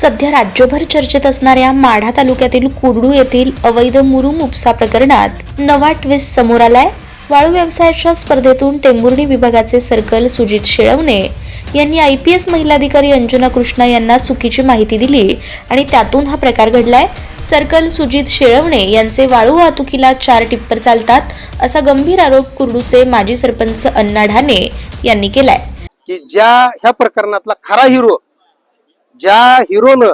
सध्या राज्यभर चर्चेत असणाऱ्या माढा तालुक्यातील कुर्डू येथील अवैध मुरुम उपसा प्रकरणात नवा ट्विस्ट समोर आलाय. वाळू व्यवसायाच्या स्पर्धेतून टेंभुर्णी विभागाचे सर्कल सुजित शेळवणे यांनी आय पी एस महिला अधिकारी अंजना कृष्णा यांना चुकीची माहिती दिली आणि त्यातून हा प्रकार घडलाय. सर्कल सुजित शेळवणे यांचे वाळू वाहतुकीला चार टिप्पर चालतात असा गंभीर आरोप कुर्डूचे माजी सरपंच अण्णा ढाणे यांनी केलाय. की ज्या ह्या प्रकरणातला खरा हिरो ज्या हिरोनं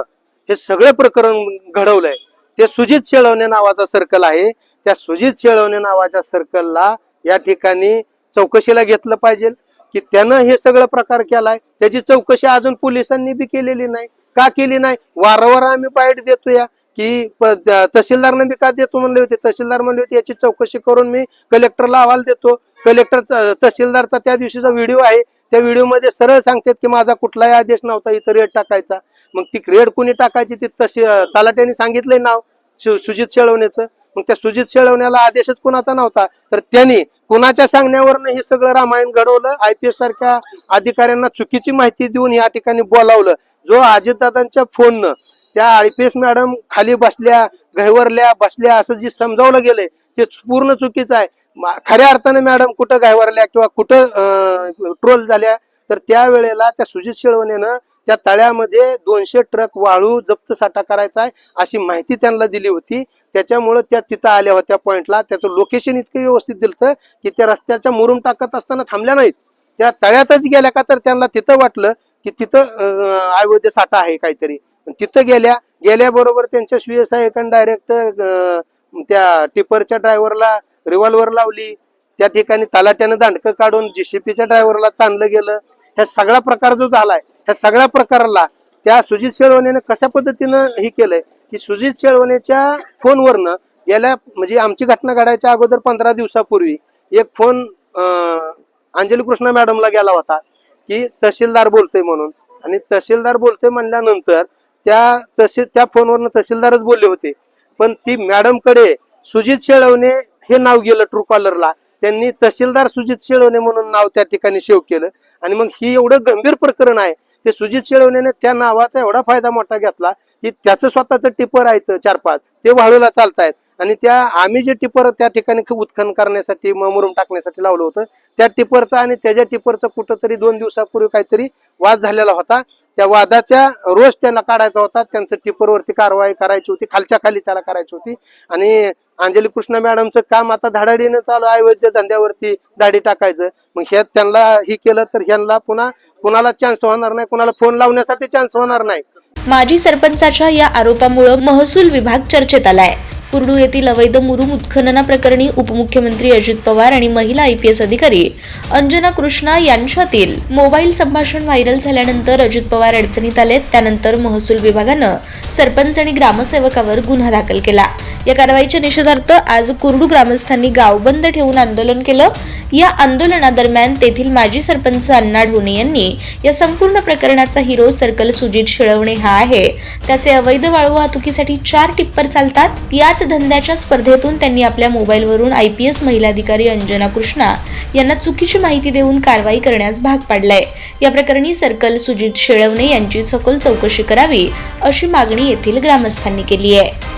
हे सगळे प्रकरण घडवलंय ते सुजित शेळवणे नावाचा सर्कल आहे. त्या सुजित शेळवणे नावाच्या सर्कलला या ठिकाणी चौकशीला घेतलं पाहिजे की त्यानं हे सगळं प्रकार केलाय. त्याची चौकशी अजून पोलिसांनी बी केलेली नाही. का केली नाही? वारंवार आम्ही बाईट देतो या की प- तहसीलदारनं बी का देतो म्हणले होते? तहसीलदार म्हणले होते याची चौकशी करून मी कलेक्टरला अहवाल देतो. कलेक्टर तहसीलदारचा त्या दिवशीचा व्हिडिओ आहे. त्या व्हिडिओमध्ये सरळ सांगतात की माझा कुठलाही आदेश नव्हता इथं रेड टाकायचा. मग ती रेड कोणी टाकायची ती तशी तलाट्याने सांगितलंय नाव सुजित शेळवण्याचं मग त्या सुजित शेळवण्याला आदेशच कुणाचा नव्हता. तर त्यांनी कुणाच्या सांगण्यावरनं हे सगळं रामायण घडवलं आय पी एस सारख्या अधिकाऱ्यांना चुकीची माहिती देऊन या ठिकाणी बोलावलं. जो अजितदादांच्या फोननं त्या आय पी एस मॅडम खाली बसल्या घैवरल्या बसल्या असं जे समजावलं गेलंय ते पूर्ण चुकीचं आहे. खऱ्या अर्थाने मॅडम कुठं गायवरल्या किंवा कुठं ट्रोल झाल्या तर त्यावेळेला त्या सुजित शेळवणेनं त्या तळ्यामध्ये दोनशे ट्रक वाळू जप्त साठा करायचा आहे अशी माहिती त्यांना दिली होती. त्याच्यामुळे त्या तिथं आल्या होत्या पॉईंटला त्याचं लोकेशन इतकं व्यवस्थित दिलं की त्या रस्त्याच्या मुरुम टाकत असताना थांबल्या नाहीत. त्या तळ्यातच गेल्या का तर त्यांना तिथं वाटलं की तिथं आयुर्वेद अवैध साठा आहे काहीतरी. तिथं गेल्या गेल्याबरोबर त्यांच्या सुयसायकांनी डायरेक्ट त्या टिपरच्या ड्रायव्हरला रिव्हॉल्वर लावली. त्या ठिकाणी तलाट्यानं दांडकं काढून जीसीपीच्या ड्रायव्हरला ताणलं गेलं. ह्या सगळा प्रकार जो झालाय ह्या सगळ्या प्रकाराला त्या सुजित शेळवणेनं कशा पद्धतीनं हे केलंय? की सुजित शेळवणेच्या फोनवरनं गेल्या म्हणजे आमची घटना घडायच्या अगोदर पंधरा दिवसापूर्वी एक फोन अंजली कृष्णा मॅडमला गेला होता. की तहसीलदार बोलतोय म्हणून. आणि तहसीलदार बोलतोय म्हणल्यानंतर त्या तहसील त्या फोनवरनं तहसीलदारच बोलले होते. पण ती मॅडमकडे सुजित शेळवणे हे नाव गेलं ट्रू कॉलरला त्यांनी तहसीलदार सुजित शेळवणे म्हणून नाव त्या ठिकाणी सेव्ह केलं. आणि मग ही एवढं गंभीर प्रकरण आहे ते सुजित शेळवणेने त्या नावाचा एवढा फायदा मोठा घेतला की त्याचं स्वतःचं टिपर आहे चार पाच ते वाळूला चालतायत. आणि त्या आम्ही जे टिपर त्या ठिकाणी उत्खनन करण्यासाठी म- मुरुम टाकण्यासाठी लावलं होतं. त्या टिपरचा आणि त्याच्या टिपरचा कुठंतरी दोन दिवसापूर्वी काहीतरी वाद झालेला होता. त्या वादाच्या रोज त्यांना काढायचा होता. त्यांचं टिपरवरती कारवाई करायची होती. खालच्या खाली त्याला करायची होती. आणि अंजली कृष्ण मॅडमचं काम आता धाडाडीनं चालू अयोध्या धंद्यावरती दाढी टाकायचं. मग हे त्यांना हे केलं तर ह्यांना पुन्हा कुणाला चान्स होणार नाही. कुणाला फोन लावण्यासाठी चान्स होणार नाही. माजी सरपंचाच्या या आरोपामुळे महसूल विभाग चर्चेत आलाय. कुर्डू येथील अवैध मुरुम उत्खननाप्रकरणी उपमुख्यमंत्री अजित पवार आणि महिला आय पी एस अधिकारी अंजना कृष्णा यांच्यातील मोबाईल संभाषण व्हायरल झाल्यानंतर अजित पवार अडचणीत आलेत. त्यानंतर महसूल विभागानं सरपंच आणि ग्रामसेवकावर गुन्हा दाखल केला. या कारवाईच्या निषेधार्थ आज कुर्डू ग्रामस्थांनी गाव बंद ठेवून आंदोलन केलं. या आंदोलनादरम्यान तेथील माजी सरपंच अण्णा ढोणे यांनी या संपूर्ण प्रकरणाचा हिरो सर्कल सुजित शिळवणे हा आहे. त्याचे अवैध वाळू वाहतुकीसाठी चार टिप्पर चालतात. याच धंद्याच्या स्पर्धेतून त्यांनी आपल्या मोबाईलवरून आय पी एस महिला अधिकारी अंजना कृष्णा यांना चुकीची माहिती देऊन कारवाई करण्यास भाग पाडलाय. या प्रकरणी सर्कल सुजित शेळवणे यांची सखोल चौकशी करावी अशी मागणी येथील ग्रामस्थांनी केली आहे.